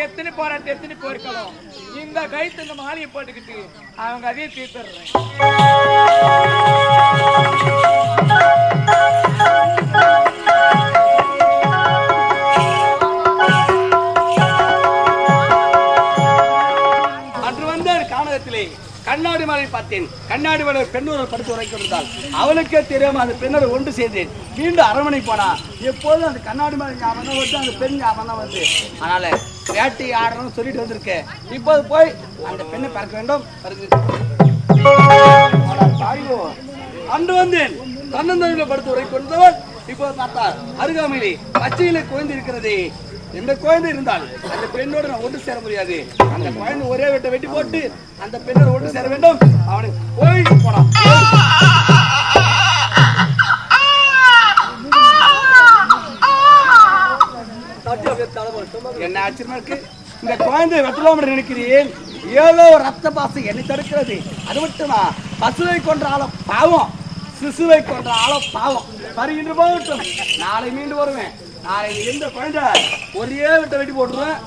அவங்க எத்தனை போராட்டம் எத்தனை போயிருக்கலாம் இந்த கைத்து இந்த மாலையை போட்டுக்கிட்டு அவங்க அதையும் தீர்த்துடுறேன். அன்று வந்த காணகத்திலே கண்ணாடி மலை பார்த்தேன். கண்ணாடி மலை பெண்ணொரு படுத்து உரைக்கொண்டிருந்தால் அவளுக்கே தெரியாம அந்த பெண்ணோட ஒன்று சேர்ந்தேன். மீண்டும் அரண்மனை போனா எப்போதும் அந்த கண்ணாடி மலை ஞாபகம் வந்து வருது அந்த பெண் ஞாபகம் வந்து வருது அதனால வேட்டை ஆடணும்னு சொல்லிட்டு வந்திருக்கேன் இப்போது போய் அந்த பெண்ணை பறக்க வேண்டும். அன்று வந்தேன். தன்னந்தனில் படுத்து உரை கொண்டவன் இப்போது பார்த்தார். அருகாமையிலே பச்சையில குழந்தை இருக்கிறது. எந்த குழந்தை இருந்தால் அந்த பெண்ணோடு நான் ஒன்று சேர முடியாது. அந்த குழந்தை ஒரே வெட்ட வெட்டி போட்டு அந்த பெண்ணோடு ஒன்று சேர வேண்டும். அவனுக்கு போய் போனான் என்ன ஆச்சரியமா இருக்கு? இந்த குழந்தை வெட்டலாம் நினைக்கிறேன்? ஏதோ ரத்த பாசம் என்னை தடுக்கிறது. அது மட்டுமா? பசுவை கொன்ற ஆளோ பாவம். சிசுவை கொன்ற ஆள பாவம். வருகின்ற போகட்டும். நாளை மீண்டு வருவேன். நாளை எந்த குழந்தை ஒரே விட்ட வெட்டி போட்டுருவேன்.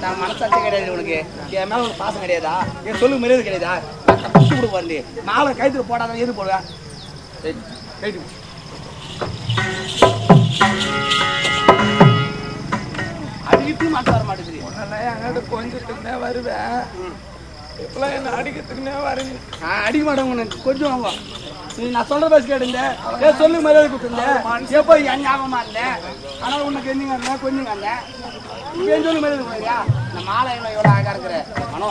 பார்த்தா மனசாட்சி கிடையாது உனக்கு. என் மேல உனக்கு பாசம் கிடையாதா? என் சொல்லு மரியாதை கிடையாதா? குத்து விடு வந்து மாலை கைத்துல போடாத எது போடுவேன் போ. அடிக்கிட்டு மாட்ட வர மாட்டேங்குது கொஞ்சத்துக்குனே வருவேன். இப்பெல்லாம் என்ன அடிக்கிறதுக்குனே வரீங்க. நான் அடிக்க மாட்டேன் உனக்கு. கொஞ்சம் வாங்க நீ நான் சொல்ற பேச கேட்டுங்க. ஏன் சொல்லு மரியாதை கொடுத்துருந்தேன் எப்போ என் ஞாபகமா இருந்தேன் ஆனால் உனக்கு என்னங்க இருந்தேன் கொஞ்சம் இருந்தேன் நீ என் சொல்லு மரியாதை போறியா இந்த மாலை என்ன எவ்வளோ அழகா இருக்கிற? மனோ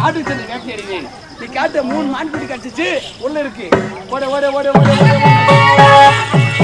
காட்டுக்கு சென்று கேட்டு அடிவேன் நீ காட்ட மூணு மான்குட்டி கடிச்சிச்சு உள்ள இருக்கு. ஓட ஓட ஓட ஓட ஓட ஓட.